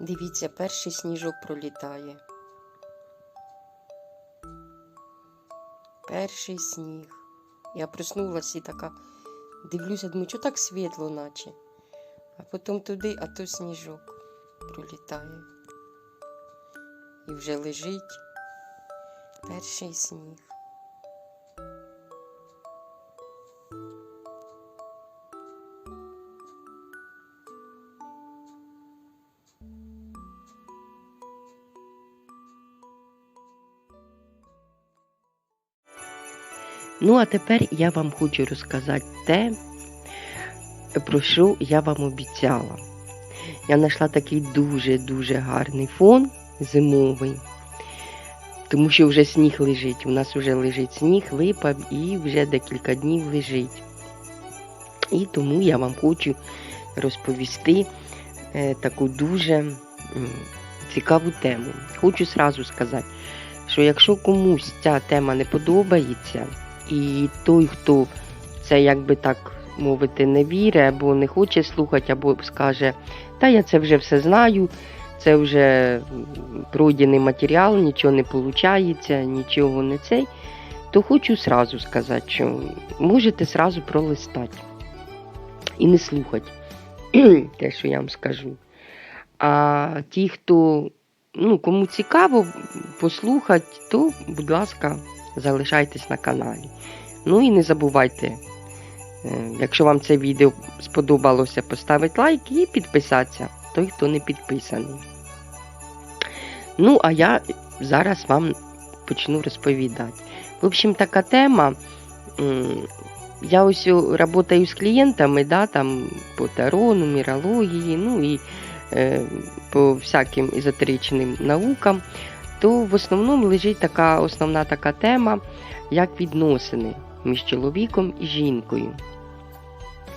Дивіться, перший сніжок пролітає. Перший сніг. Я проснулася і така дивлюся, думаю, що так світло, наче. А потім туди, а то сніжок пролітає. І вже лежить перший сніг. Ну, а тепер я вам хочу розказати те, про що я вам обіцяла. Я знайшла такий дуже-дуже гарний фон зимовий, тому що вже сніг лежить. У нас вже лежить сніг, випав і вже декілька днів лежить. І тому я вам хочу розповісти е, таку дуже цікаву тему. Хочу сразу сказати, що якщо комусь ця тема не подобається, і той, хто це, як би так мовити, не вірить, або не хоче слухати, або скаже, та я це вже все знаю, це вже пройдений матеріал, нічого не виходить, нічого не цей, то хочу сразу сказати, що можете сразу пролистати і не слухати те, що я вам скажу. А ті, хто ну, кому цікаво послухати, то, будь ласка, залишайтесь на каналі. Ну і не забувайте, е, якщо вам це відео сподобалося, поставити лайк і підписатися, той, хто не підписаний. Ну, а я зараз вам почну розповідати. В общем, така тема. Я ось працюю з клієнтами, да, там, по таро, нумерології, ну і е, по всяким езотеричним наукам, то в основному лежить така основна така тема, як відносини між чоловіком і жінкою.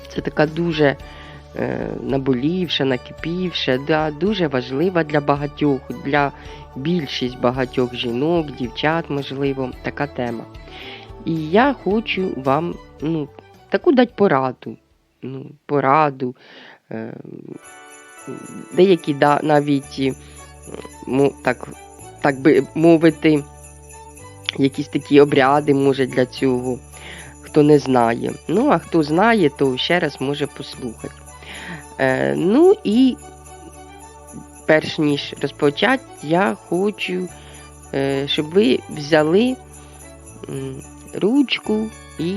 Це така дуже е, наболівша, накипівша, да, дуже важлива для багатьох, для більшість багатьох жінок, дівчат, можливо, така тема. І я хочу вам ну, таку дати пораду. Ну, пораду. Е, деякі да, навіть так, так би мовити, якісь такі обряди може для цього, хто не знає. Ну, а хто знає, то ще раз може послухати. Е, ну і перш ніж розпочати, я хочу, е, щоб ви взяли ручку і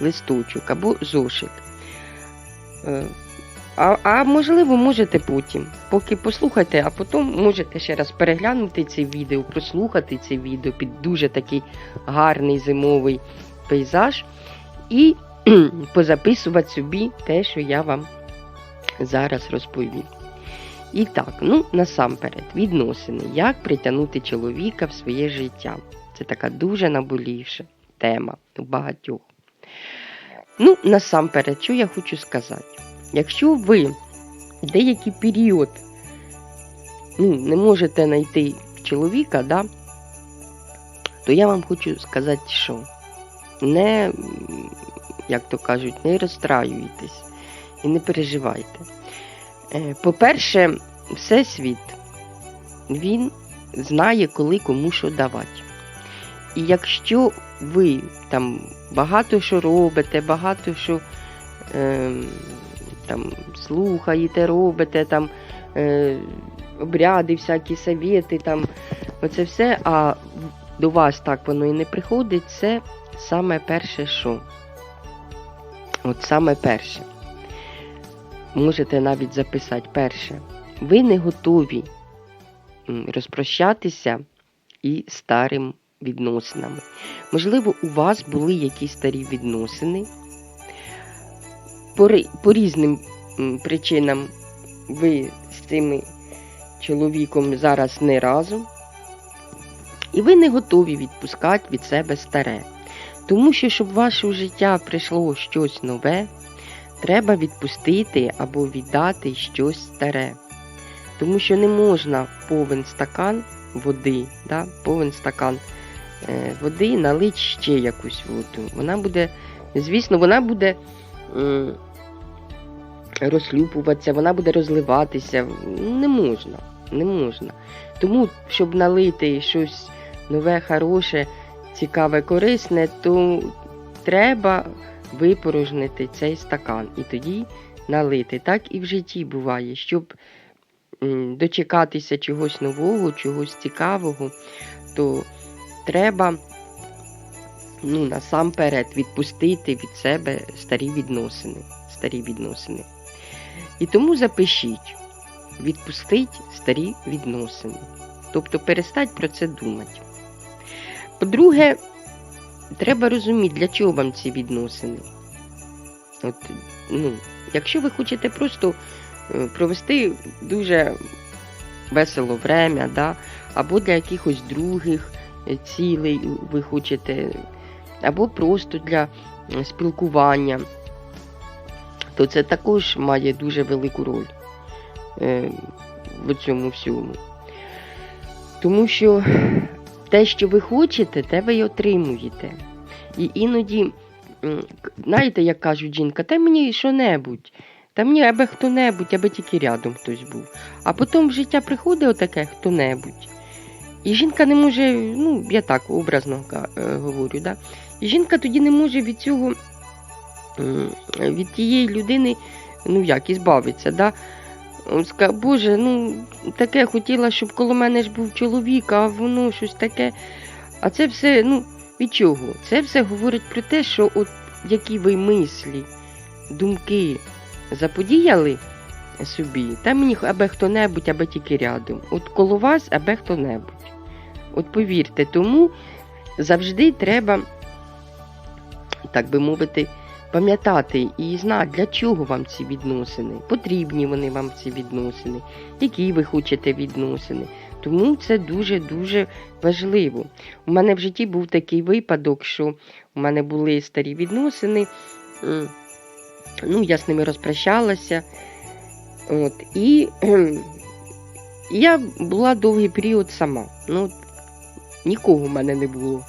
листочок або зошит. А, а можливо, можете потім. Поки послухайте, а потім можете ще раз переглянути це відео, прослухати це відео під дуже такий гарний зимовий пейзаж і позаписувати собі те, що я вам зараз розповім. І так, ну насамперед, відносини. Як притягнути чоловіка в своє життя? Це така дуже наболівша тема у багатьох. Ну, насамперед, що я хочу сказати? Якщо ви деякий період ну, не можете знайти чоловіка, да, то я вам хочу сказати, що не, як то кажуть, не розстраюйтесь і не переживайте. Е, По-перше, Всесвіт, він знає, коли кому що давати. І якщо ви там багато що робите, багато що ем, там, слухаєте, робите, там, е, обряди, всякі совєти, там, оце все, а до вас так воно і не приходить, це саме перше що. От саме перше. Можете навіть записати перше. Ви не готові розпрощатися і старим відносинами. Можливо, у вас були якісь старі відносини. По, по різним причинам ви з цим чоловіком зараз не разом. І ви не готові відпускати від себе старе. Тому що, щоб в ваше життя прийшло щось нове, треба відпустити або віддати щось старе. Тому що не можна повен стакан води, да, повен стакан е, води налить ще якусь воду. Вона буде, звісно, вона буде м, розслюпуватися, вона буде розливатися. Не можна, не можна. Тому, щоб налити щось нове, хороше, цікаве, корисне, то треба випорожнити цей стакан і тоді налити. Так і в житті буває, щоб дочекатися чогось нового, чогось цікавого, то треба ну, насамперед відпустити від себе старі відносини. Старі відносини. І тому запишіть, відпустить старі відносини. Тобто перестать про це думати. По-друге, треба розуміти, для чого вам ці відносини. От, ну, якщо ви хочете просто е, провести дуже весело время, да, або для якихось других е, цілей ви хочете, або просто для спілкування, то це також має дуже велику роль е, в цьому всьому. Тому що те, що ви хочете, те ви й отримуєте. І іноді, знаєте, як кажуть жінка, та мені що-небудь, та мені аби хто-небудь, аби тільки рядом хтось був. А потім в життя приходить отаке хто-небудь. І жінка не може, ну, я так образно е, говорю, да? Жінка тоді не може від цього, від тієї людини, ну як, і збавитися. Да? Он Боже, ну таке хотіла, щоб коло мене ж був чоловік, а воно щось таке. А це все, ну, від чого? Це все говорить про те, що от які ви мислі, думки заподіяли собі, та мені аби хто-небудь, аби тільки рядом. От коло вас, аби хто-небудь. От повірте, тому завжди треба, так би мовити, пам'ятати і знати, для чого вам ці відносини, потрібні вони вам ці відносини, які ви хочете відносини. Тому це дуже-дуже важливо. У мене в житті був такий випадок, що у мене були старі відносини. Ну, я з ними розпрощалася. От, і я була довгий період сама. Ну, нікого в мене не було.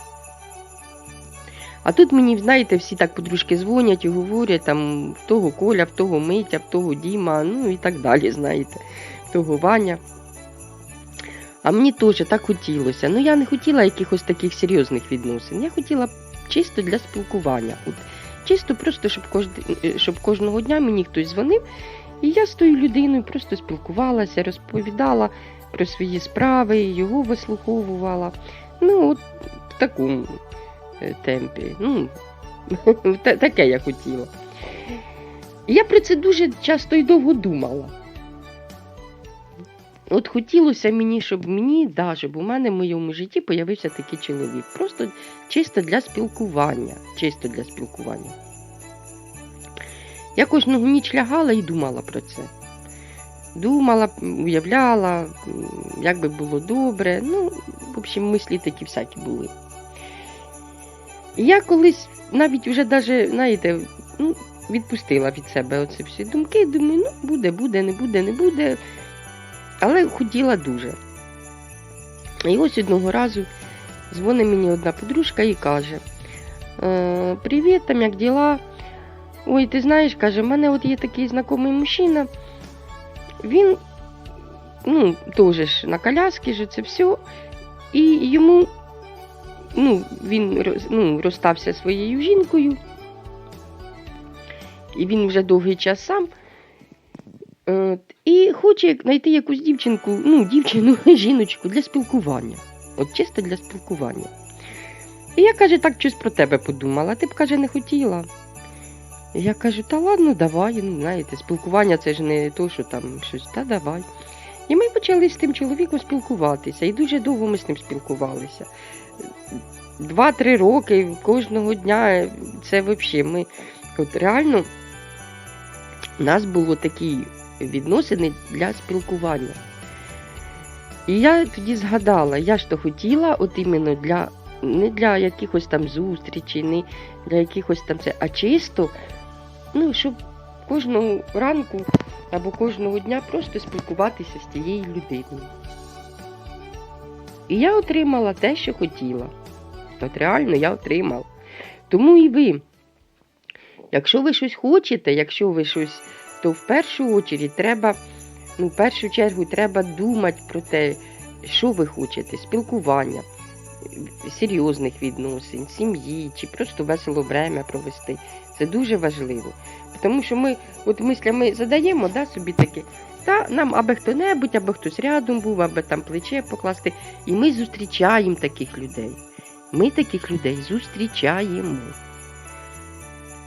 А тут мені, знаєте, всі так подружки дзвонять і говорять, там в того Коля, в того Митя, в того Діма, ну і так далі, знаєте, в того Ваня. А мені теж так хотілося. Ну, я не хотіла якихось таких серйозних відносин. Я хотіла чисто для спілкування. От, чисто просто, щоб, кожд... е, щоб кожного дня мені хтось дзвонив, і я з тою людиною просто спілкувалася, розповідала про свої справи, його вислуховувала. Ну, от в такому темпі. Ну, таке я хотіла. Я про це дуже часто і довго думала. От хотілося мені, щоб мені, да, щоб у мене в моєму житті появився такий чоловік. Просто чисто для спілкування. Чисто для спілкування. Я кожного ніч лягала і думала про це. Думала, уявляла, як би було добре. Ну, в общем, мислі такі всякі були. Я колись навіть вже даже, знаєте, ну, відпустила від себе оці всі думки. Думаю, ну, буде, буде, не буде, не буде. Але хотіла дуже. І ось одного разу дзвонить мені одна подружка і каже: «Е, Привіт, там як діла? Ой, ти знаєш, каже, в мене от є такий знайомий мужчина. Він ну, теж на коляски ж це все. І йому ну, він ну, розстався своєю жінкою. І він вже довгий час сам. От, і хоче знайти якусь дівчинку, ну, дівчину, жіночку для спілкування. От чисто для спілкування. І я каже, так щось про тебе подумала. Ти б каже, не хотіла. Я кажу, та ладно, давай, ну, знаєте, спілкування це ж не то, що там щось, та давай. І ми почали з тим чоловіком спілкуватися, і дуже довго ми з ним спілкувалися. Два-три роки кожного дня це взагалі ми от реально у нас було такі відносини для спілкування. І я тоді згадала, я ж то хотіла, от іменно для не для якихось там зустрічей, не для якихось там це, а чисто, ну, щоб кожного ранку або кожного дня просто спілкуватися з тією людиною. І я отримала те, що хотіла. От реально я отримала. Тому і ви, якщо ви щось хочете, якщо ви щось то в першу очередь треба, ну, в першу чергу треба думати про те, що ви хочете, спілкування, серйозних відносин, сім'ї чи просто весело время провести. Це дуже важливо. Тому що ми от мислями задаємо да, собі таке, та нам аби хто-небудь, аби хтось рядом був, аби там плече покласти. І ми зустрічаємо таких людей. Ми таких людей зустрічаємо.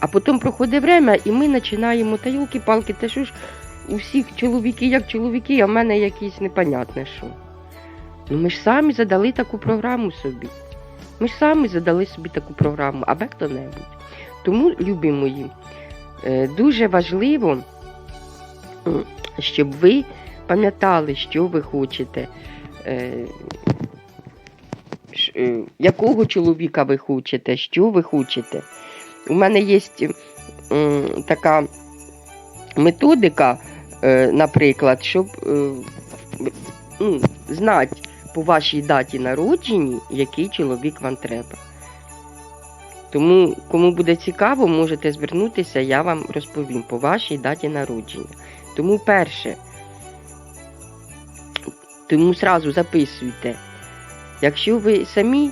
А потім проходить время, і ми починаємо, та юлки-палки, та що ж у всіх чоловіки як чоловіки, а в мене якісь непонятне що. Ну ми ж самі задали таку програму собі. Ми ж самі задали собі таку програму, аби хто-небудь. Тому, любі мої, дуже важливо, щоб ви пам'ятали, що ви хочете, е, е, якого чоловіка ви хочете, що ви хочете. У мене є така методика, е, наприклад, щоб е, ну, знати по вашій даті народження, який чоловік вам треба. Тому, кому буде цікаво, можете звернутися, я вам розповім по вашій даті народження. Тому перше, тому сразу записуйте. Якщо ви самі,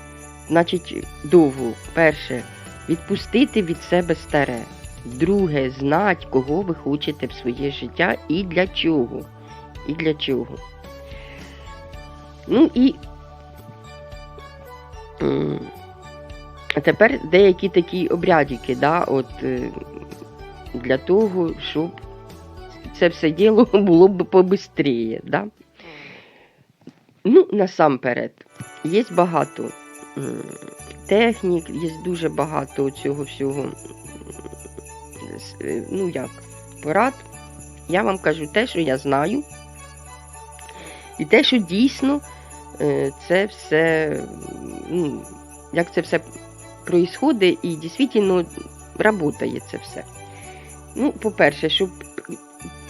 значить довго, перше, відпустити від себе старе. Друге, знати, кого ви хочете в своє життя і для чого. І для чого. Ну і а тепер деякі такі обрядики, да, от, е, для того, щоб це все діло було б побистріє. Да? Ну, насамперед, є багато технік, є дуже багато цього всього. е, Ну як, порад. Я вам кажу те, що я знаю. І те, що дійсно е, це все, ну, як це все происходить і дійсно працює це все. Ну, по-перше, щоб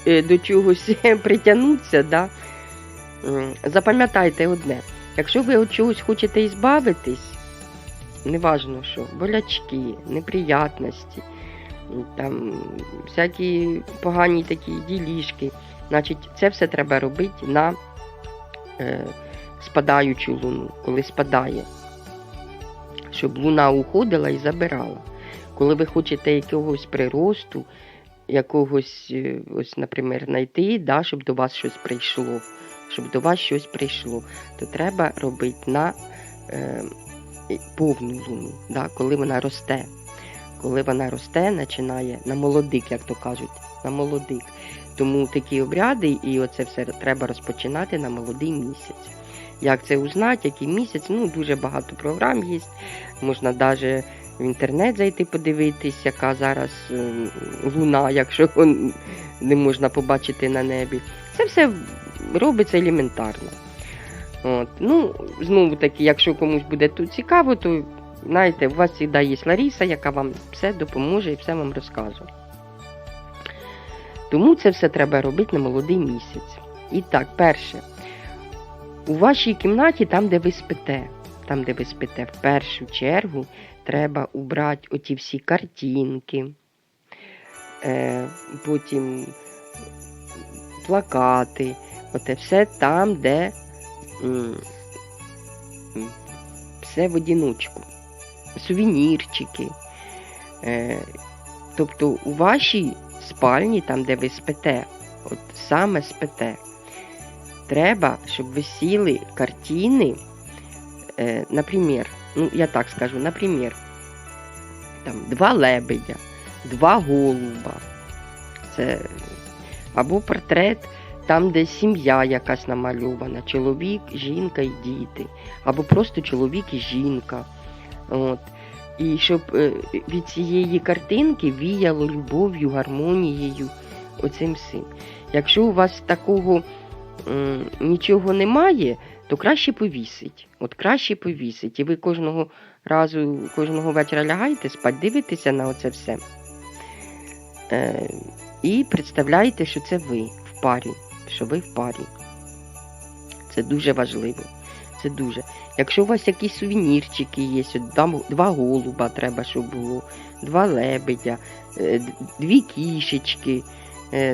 е, до чогось притягнутися, да, запам'ятайте одне. Якщо ви від чогось хочете ізбавитись, неважно що, болячки, неприятності, там, всякі погані такі ділішки, значить, це все треба робити на е, спадаючу луну, коли спадає, щоб луна уходила і забирала. Коли ви хочете якогось приросту, якогось, е, ось, наприклад, знайти, да, щоб до вас щось прийшло, щоб до вас щось прийшло, то треба робити на е, повну луну, да, коли вона росте. Коли вона росте, починає на молодик, як то кажуть, на молодик. Тому такі обряди і оце все треба розпочинати на молодий місяць. Як це узнати, який місяць? Ну, дуже багато програм є. Можна навіть в інтернет зайти подивитись, яка зараз е, луна, якщо не можна побачити на небі. Це все робиться елементарно. От. Ну, знову таки, якщо комусь буде тут цікаво, то знаєте, у вас завжди є Ларіса, яка вам все допоможе і все вам розкаже. Тому це все треба робити на молодий місяць. І так, перше, у вашій кімнаті, там, де ви спите, там, де ви спите, в першу чергу треба убрати оті всі картинки, е, потім плакати, оте все там, де м, все в одіночку, сувенірчики. Е, тобто у вашій спальні, там, де ви спите, от саме спите, треба, щоб висіли картини, е, наприклад, ну я так скажу, наприклад, там два лебедя, два голуба, це або портрет там, де сім'я якась намальована, чоловік, жінка і діти, або просто чоловік і жінка. От. І щоб е, від цієї картинки віяло любов'ю, гармонією, оцим всім. Якщо у вас такого нічого немає, то краще повісить. От краще повісить. І ви кожного разу, кожного вечора лягаєте спать, дивитеся на оце все. Е, і представляєте, що це ви в парі, що ви в парі. Це дуже важливо. Це дуже. Якщо у вас якісь сувенірчики є, два голуба треба, щоб було, два лебедя, е, дві кішечки, Е,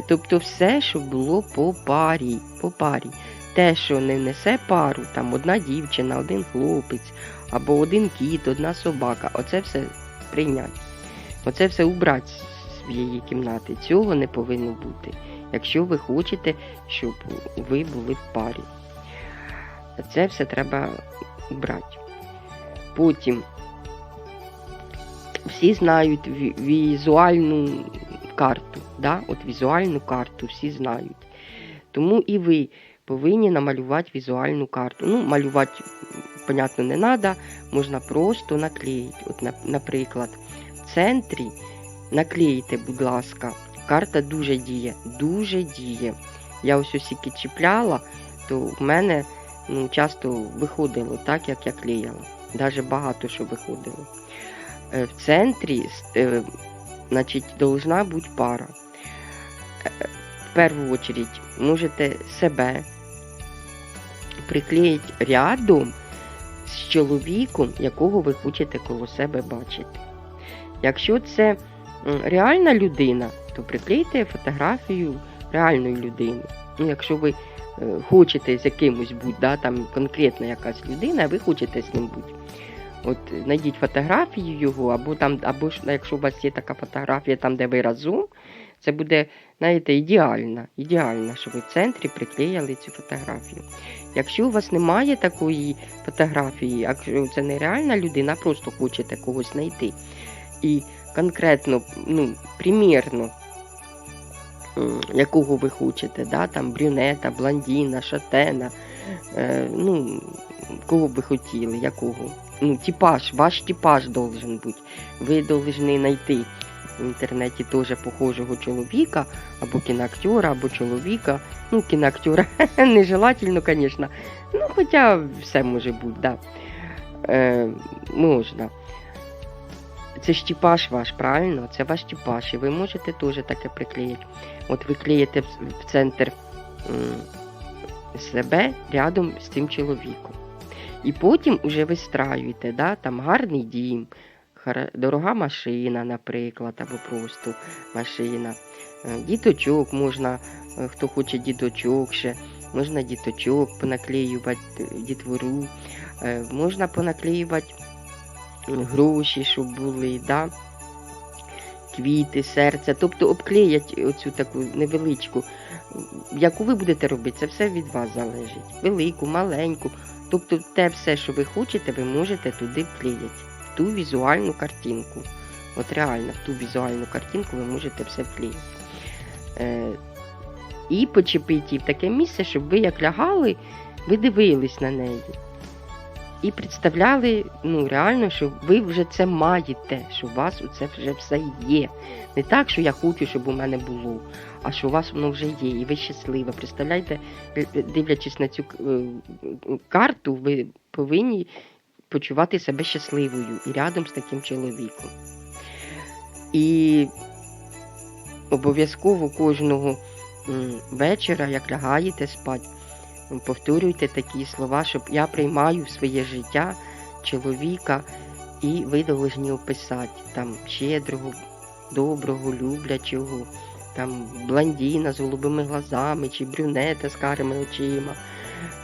Тобто все, що було по парі, по парі. Те, що не несе пару, там одна дівчина, один хлопець, або один кіт, одна собака, оце все прийняти. Оце все убрати з своєї кімнати. Цього не повинно бути, якщо ви хочете, щоб ви були в парі. Це все треба убрати. Потім всі знають візуальну карту. Да? От візуальну карту всі знають. Тому і ви повинні намалювати візуальну карту. Ну, малювати, понятно, не треба, можна просто наклеїти. От, наприклад, в центрі наклеїте, будь ласка, карта дуже діє, дуже діє. Я ось осіки чіпляла, то в мене ну, часто виходило так, як я клеїла. Даже багато що виходило. Е, В центрі значить, должна бути пара. Е, В першу очередь можете себе приклеїти рядом з чоловіком, якого ви хочете коло себе бачити. Якщо це реальна людина, то приклейте фотографію реальної людини. Ну, якщо ви е, хочете з якимось бути, да, там конкретна якась людина, ви хочете з ним бути. От знайдіть фотографію його, або там, або якщо у вас є така фотографія, там, де ви разом, це буде, знаєте, ідеально, ідеально, що ви в центрі приклеїли цю фотографію. Якщо у вас немає такої фотографії, якщо це не реальна людина, просто хочете когось знайти. І конкретно, ну, примірно, якого ви хочете, да, там брюнета, блондина, шатена, е, ну, кого б ви хотіли, якого. Ну, типаж, ваш типаж должен бути. Ви повинні знайти в інтернеті теж похожого чоловіка, або кіноактера, або чоловіка. Ну, кіноактера нежелательно, звісно. Ну, хоча все може бути, да. Е, можна. Це ж типаж ваш, правильно? Це ваш типаж, і ви можете теж таке приклеїти. От ви клеїте в, центр себе рядом з цим чоловіком. І потім уже вистраюєте, да, там гарний дім, дорога машина, наприклад, або просто машина. Е, Діточок можна, е, хто хоче діточок ще, можна діточок понаклеювати, е, дітвору, можна понаклеювати гроші, щоб були, да? квіти, серця, тобто обклеять оцю таку невеличку, яку ви будете робити, це все від вас залежить. Велику, маленьку. Тобто те все, що ви хочете, ви можете туди вклеїти, в ту візуальну картинку. От реально, в ту візуальну картинку ви можете все вклеїти. Е, і почепити її в таке місце, щоб ви як лягали, ви дивились на неї. І представляли ну, реально, що ви вже це маєте, що у вас це вже все є. Не так, що я хочу, щоб у мене було, а що у вас воно вже є, і ви щаслива. Представляєте, е, е, дивлячись на цю е, карту, ви повинні почувати себе щасливою і рядом з таким чоловіком. І обов'язково кожного вечора, як лягаєте спати, повторюйте такі слова, щоб я приймаю в своє життя чоловіка, і ви повинні описати там щедрого, доброго, люблячого, там блондіна з голубими глазами, чи брюнета з карими очима,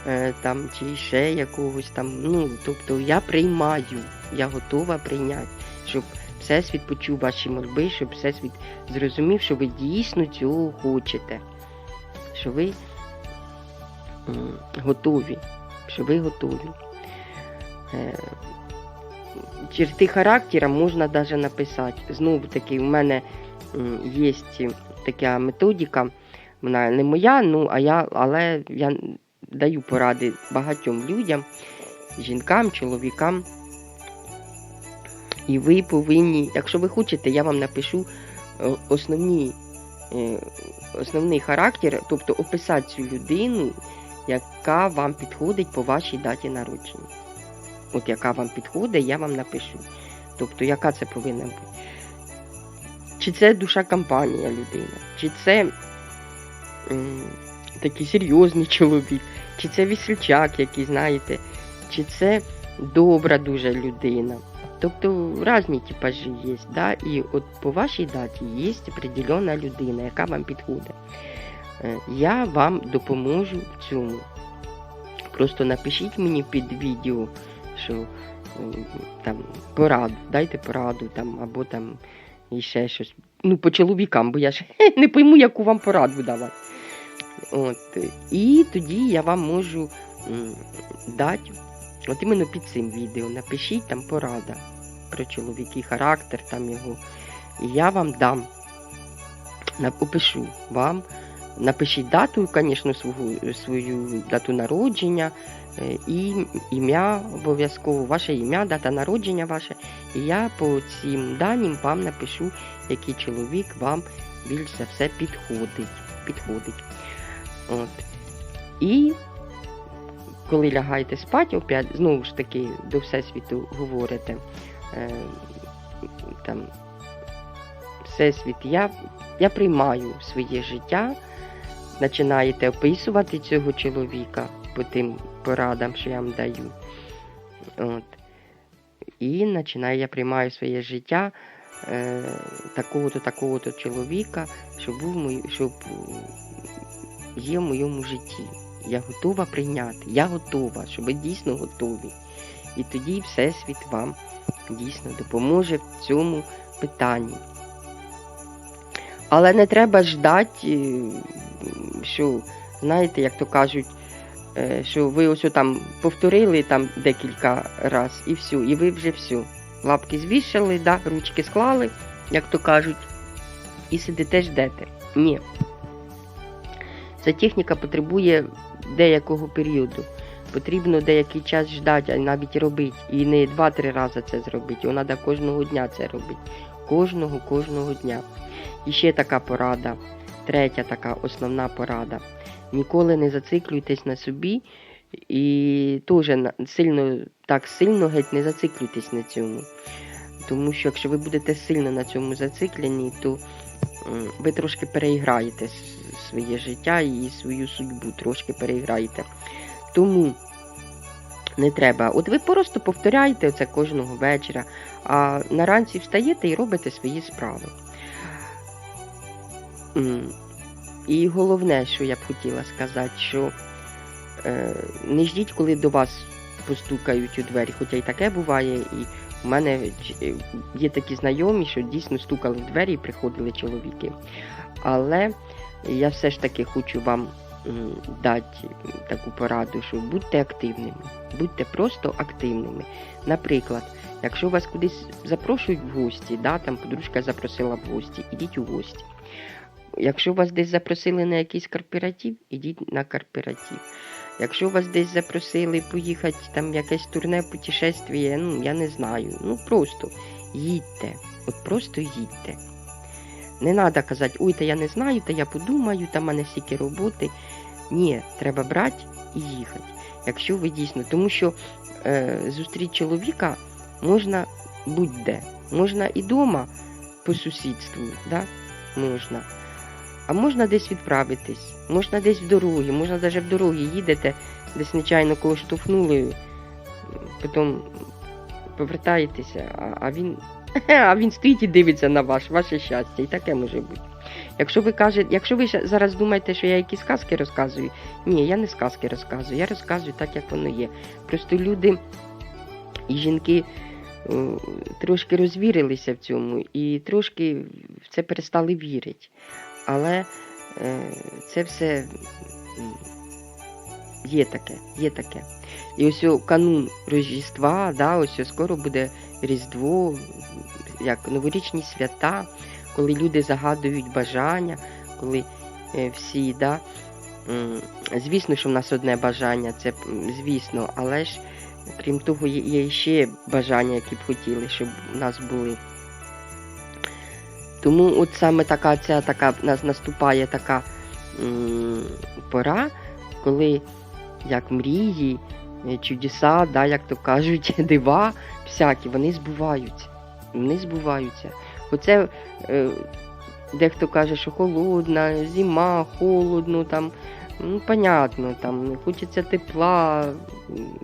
е, там, чи ще якогось там. Ну, тобто я приймаю, я готова прийняти, щоб Всесвіт почув ваші мольби, щоб Всесвіт зрозумів, що ви дійсно цього хочете, що ви готові, що ви готові. Е, Черти характера можна навіть написати. Знову таки, у мене є така методика, вона не моя, ну, а я, але я даю поради багатьом людям, жінкам, чоловікам. І ви повинні, якщо ви хочете, я вам напишу е, основні, е, основний характер, тобто описати цю людину, яка вам підходить по вашій даті народження. От яка вам підходить, я вам напишу. Тобто, яка це повинна бути. Чи це душа компанія людина, чи це м, такий серйозний чоловік, чи це весельчак, який, знаєте, чи це добра дуже людина. Тобто різні типажі є, да? і от по вашій даті є определена людина, яка вам підходить. Е, Я вам допоможу в цьому. Просто напишіть мені під відео, що там пораду, дайте пораду там, або там і ще щось. Ну, по чоловікам, бо я ж не пойму, яку вам пораду давати. От. І тоді я вам можу дати, от іменно під цим відео, напишіть там порада про чоловікий характер, там його. І я вам дам, опишу вам, напишіть дату, звісно, свою, свою дату народження і ім'я обов'язково, ваше ім'я, дата народження ваше. І я по цим даним вам напишу, який чоловік вам більш за все підходить. підходить. От. І коли лягаєте спати, опять, знову ж таки, до Всесвіту говорите, е, там, Всесвіт, я, я приймаю своє життя, починаєте описувати цього чоловіка по тим порадам, що я вам даю. От. І починаю, я приймаю своє життя е, такого-то, такого-то чоловіка, щоб був мій, щоб є в моєму житті. Я готова прийняти. Я готова, щоб ви дійсно готові. І тоді Всесвіт вам дійсно допоможе в цьому питанні. Але не треба ждати, що, знаєте, як то кажуть, е, що ви ось там повторили там декілька разів і все, і ви вже все. Лапки звішали, да, ручки склали, як то кажуть, і сидите ждете. Ні. Ця техніка потребує деякого періоду. Потрібно деякий час ждати, а навіть робити. І не два-три рази це зробити. Його треба кожного дня це робити. Кожного, кожного дня. І ще така порада, третя така основна порада. Ніколи не зациклюйтесь на собі і теж сильно, так сильно геть не зациклюйтесь на цьому. Тому що якщо ви будете сильно на цьому зациклені, то ви трошки переіграєте своє життя і свою судьбу трошки переіграєте. Тому не треба. От ви просто повторяєте це кожного вечора, а наранці встаєте і робите свої справи. І головне, що я б хотіла сказати, що е, не ждіть, коли до вас постукають у двері, хоча й таке буває, і у мене є такі знайомі, що дійсно стукали в двері і приходили чоловіки. Але я все ж таки хочу вам дати таку пораду, що будьте активними, будьте просто активними. Наприклад, якщо вас кудись запрошують в гості, да, там подружка запросила в гості, ідіть у гості. Якщо вас десь запросили на якийсь корпоратив, ідіть на корпоратив. Якщо вас десь запросили поїхати там якесь турне, путешествие, ну я не знаю. Ну просто їдьте. От просто їдьте. Не треба казати, ой, та я не знаю, та я подумаю, там в мене стільки роботи. Ні, треба брати і їхати. Якщо ви дійсно, тому що е, зустріти чоловіка можна будь-де. Можна і вдома по сусідству, да? можна. А можна десь відправитись, можна десь в дорогі, можна навіть в дорогі їдете, десь нечайно когось штовхнули, потім повертаєтеся, а, а він. А він стоїть і дивиться на ваш, ваше щастя, і таке може бути. Якщо ви кажете, якщо ви зараз думаєте, що я якісь сказки розказую, ні, я не сказки розказую, я розказую так, як воно є. Просто люди і жінки трошки розвірилися в цьому і трошки в це перестали вірити. Але е, це все є таке, є таке. І ось канун Рождества, да, ось скоро буде Різдво, як новорічні свята, коли люди загадують бажання, коли е, всі, да, звісно, що в нас одне бажання, це звісно, але ж крім того, є ще бажання, які б хотіли, щоб у нас були. Тому от саме така ця така нас наступає така пора, коли як мрії, е, чудеса, да, як то кажуть, дива всякі, вони збуваються. Вони збуваються. Оце е, дехто каже, що холодна, зима, холодно, там, ну, понятно, там, хочеться тепла.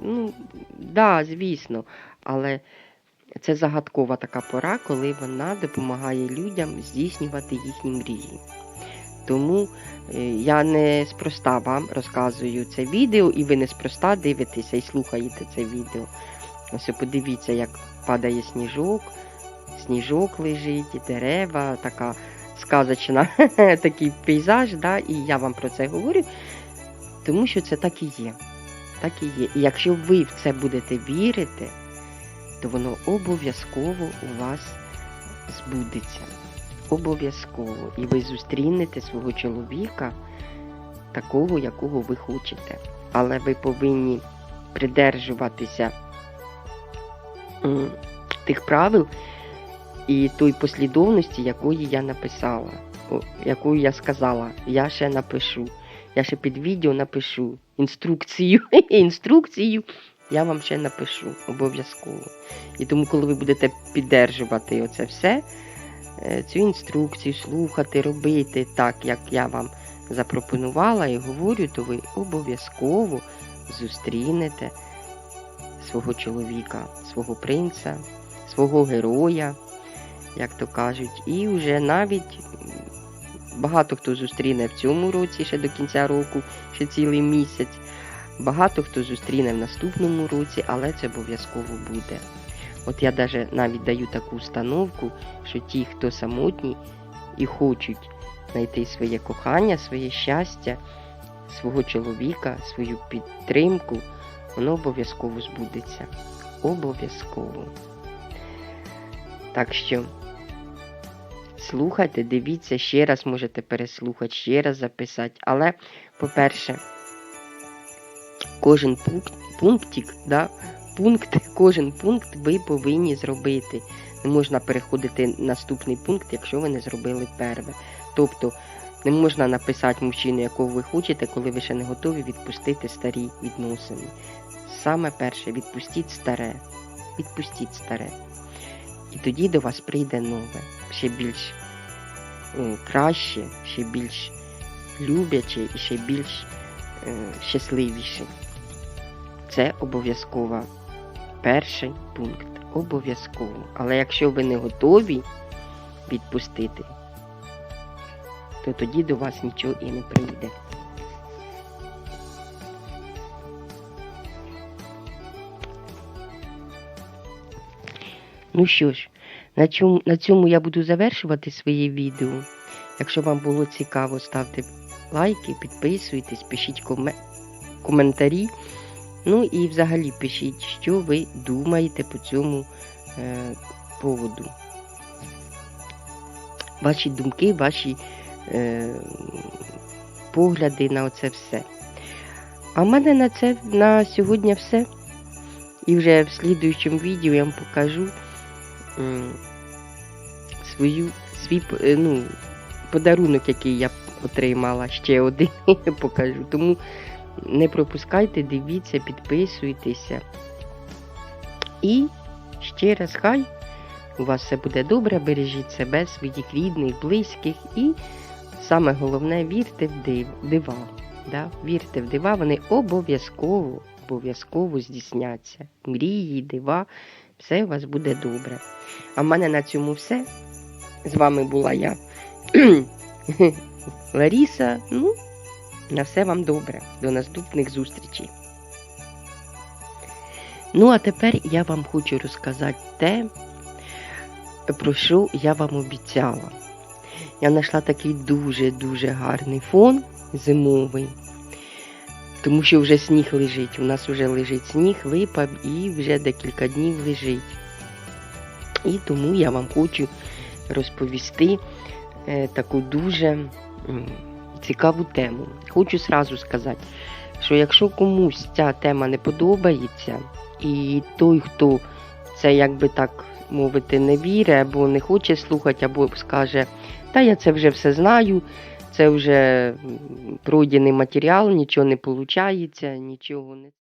Ну, да, звісно. Але це загадкова така пора, коли вона допомагає людям здійснювати їхні мрії. Тому е, я не спроста вам розказую це відео, і ви не спроста дивитеся і слухаєте це відео. Ось подивіться, як падає сніжок, сніжок лежить, дерева, така сказочна, такий пейзаж, да, і я вам про це говорю, тому що це так і є. Так і є. І якщо ви в це будете вірити, то воно обов'язково у вас збудеться. Обов'язково. І ви зустрінете свого чоловіка, такого, якого ви хочете. Але ви повинні придержуватися тих правил і той послідовності, якої я написала, якою я сказала, я ще напишу. Я ще під відео напишу інструкцію. інструкцію я вам ще напишу обов'язково. І тому, коли ви будете піддержувати оце все, е, цю інструкцію, слухати, робити так, як я вам запропонувала і говорю, то ви обов'язково зустрінете свого чоловіка, свого принца, свого героя, як то кажуть, і вже навіть багато хто зустріне в цьому році, ще до кінця року, ще цілий місяць. Багато хто зустріне в наступному році, але це обов'язково буде. От я даже навіть даю таку установку, що ті, хто самотні і хочуть знайти своє кохання, своє щастя, свого чоловіка, свою підтримку, воно обов'язково збудеться. Обов'язково. Так що слухайте, дивіться, ще раз можете переслухати, ще раз записати. Але, по-перше, кожен пункт, пунктик, да, пункт, кожен пункт ви повинні зробити. Не можна переходити наступний пункт, якщо ви не зробили перше. Тобто не можна написати мужчину, якого ви хочете, коли ви ще не готові відпустити старі відносини. Саме перше, відпустіть старе. Відпустіть старе. І тоді до вас прийде нове, ще більш е, краще, ще більш любляче і ще більш е, щасливіше. Це обов'язково перший пункт. Обов'язково. Але якщо ви не готові відпустити, то тоді до вас нічого і не прийде. Ну що ж, на цьому, на цьому я буду завершувати своє відео. Якщо вам було цікаво, ставте лайки, підписуйтесь, пишіть коме- коментарі. Ну і взагалі пишіть, що ви думаєте по цьому е, поводу. Ваші думки, ваші е, погляди на оце все. А в мене на це на сьогодні все. І вже в слідуючому відео я вам покажу м, свою, свій е, ну, подарунок, який я отримала, ще один покажу. Тому не пропускайте, дивіться, підписуйтеся. І ще раз хай у вас все буде добре, бережіть себе, своїх рідних, близьких і саме головне вірте в див, дива. Да? Вірте в дива, вони обов'язково, обов'язково здійсняться. Мрії, дива, все у вас буде добре. А в мене на цьому все. З вами була я, Ларіса. Ну, на все вам добре. До наступних зустрічей. Ну, а тепер я вам хочу розказати те, про що я вам обіцяла. Я знайшла такий дуже-дуже гарний фон зимовий, тому що вже сніг лежить. У нас вже лежить сніг, випав і вже декілька днів лежить. І тому я вам хочу розповісти е, таку дуже цікаву тему. Хочу сразу сказати, що якщо комусь ця тема не подобається, і той, хто це якби так мовити, не вірить, або не хоче слухати, або скаже, та я це вже все знаю, це вже пройдений матеріал, нічого не виходить, нічого не.